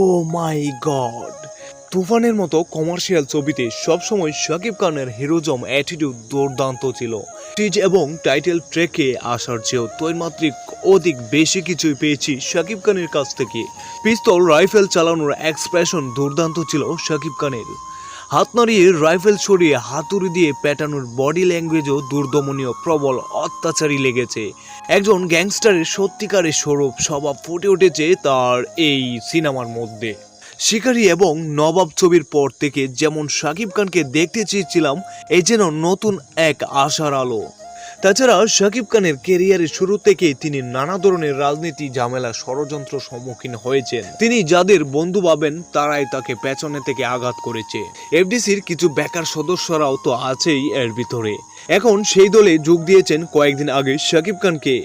ও মাই god. তুফানের মতো commercial ছবিতে সবসময় শাকিব খানের হিরোজম অ্যাটিটিউড দুর্দান্ত ছিল। টিজ এবং টাইটেল ট্রেকে আসার চেয়েও তৈমাত্রিক অধিক বেশি কিছুই পেয়েছি শাকিব খানের কাছ থেকে। পিস্তল রাইফেল চালানোর এক্সপ্রেশন দুর্দান্ত ছিল শাকিব খানের। হাত নাড়িয়ে রাইফেল সরিয়ে হাতুড়ি দিয়ে প্যাটানোর বডি ল্যাঙ্গুয়েজও দুর্দমনীয়, প্রবল অত্যাচারী লেগেছে। একজন গ্যাংস্টারের সত্যিকারের স্বরূপ স্বভাব ফুটে উঠেছে তার এই সিনেমার মধ্যে। শিকারি এবং নবাব ছবির পর থেকে যেমন শাকিব খানকে দেখতে চেয়েছিলাম এই যেন নতুন এক আশার আলো। তাছাড়া শাকিব খানের কেরিয়ারের শুরু থেকেই তিনি নানা ধরনের রাজনীতি ঝামেলা ষড়যন্ত্র সম্মুখীন হয়েছেন। তিনি যাদের বন্ধু ভাবেন, তারাই তাকে পেছনে থেকে আঘাত করেছে। এফডিসির কিছু বেকার সদস্যরাও তো আছেই এর ভিতরে। এখন সেই দলে যোগ দিয়েছেন কয়েকদিন আগে শাকিব খানকে।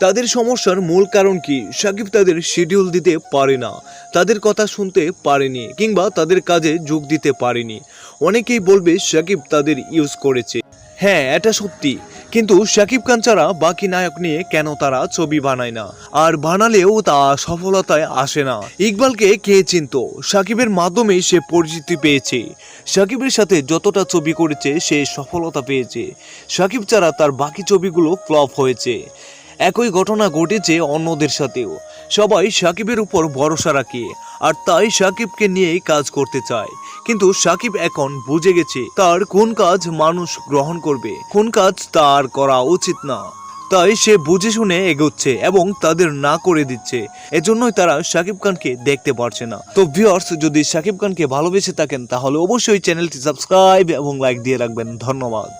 তাদের সমস্যার মূল কারণ কি? সাকিব তাদের শিডিউল দিতে পারে না। তাদের কথা শুনতে পারেনি কিংবা তাদের কাজে যোগ দিতে পারেনি। অনেকেই বলবে সাকিব তাদের ইউজ করেছে। হ্যাঁ এটা সত্যি। কিন্তু শাকিব খান ছাড়া বাকি নায়ক নিয়ে কেন তারা ছবি বানায় না? আর বানালেও তা সফলতায় আসে না। ইকবালকে কে চিনত? সাকিবের মাধ্যমে সে পরিচিতি পেয়েছে। সাকিবের সাথে যতটা ছবি করেছে, সে সফলতা পেয়েছে। সাকিব ছাড়া তার বাকি ছবিগুলো ফ্লপ হয়েছে। একই ঘটনা ঘটেছে অন্যদের সাথেও। সবাই সাকিবের উপর ভরসা রাখে, আর তাই সাকিবকে নিয়েই কাজ করতে চায়। কিন্তু সাকিব এখন বুঝে গেছে তার কোন কাজ মানুষ গ্রহণ করবে, কোন কাজ তার করা উচিত না। তাই সে বুঝে শুনে এগোচ্ছে এবং তাদের না করে দিচ্ছে। এজন্যই তারা শাকিব খানকে দেখতে পারছে না। তো ভিউয়ার্স যদি শাকিব খানকে ভালোবেসে থাকেন, তাহলে অবশ্যই চ্যানেলটি সাবস্ক্রাইব এবং লাইক দিয়ে রাখবেন। ধন্যবাদ।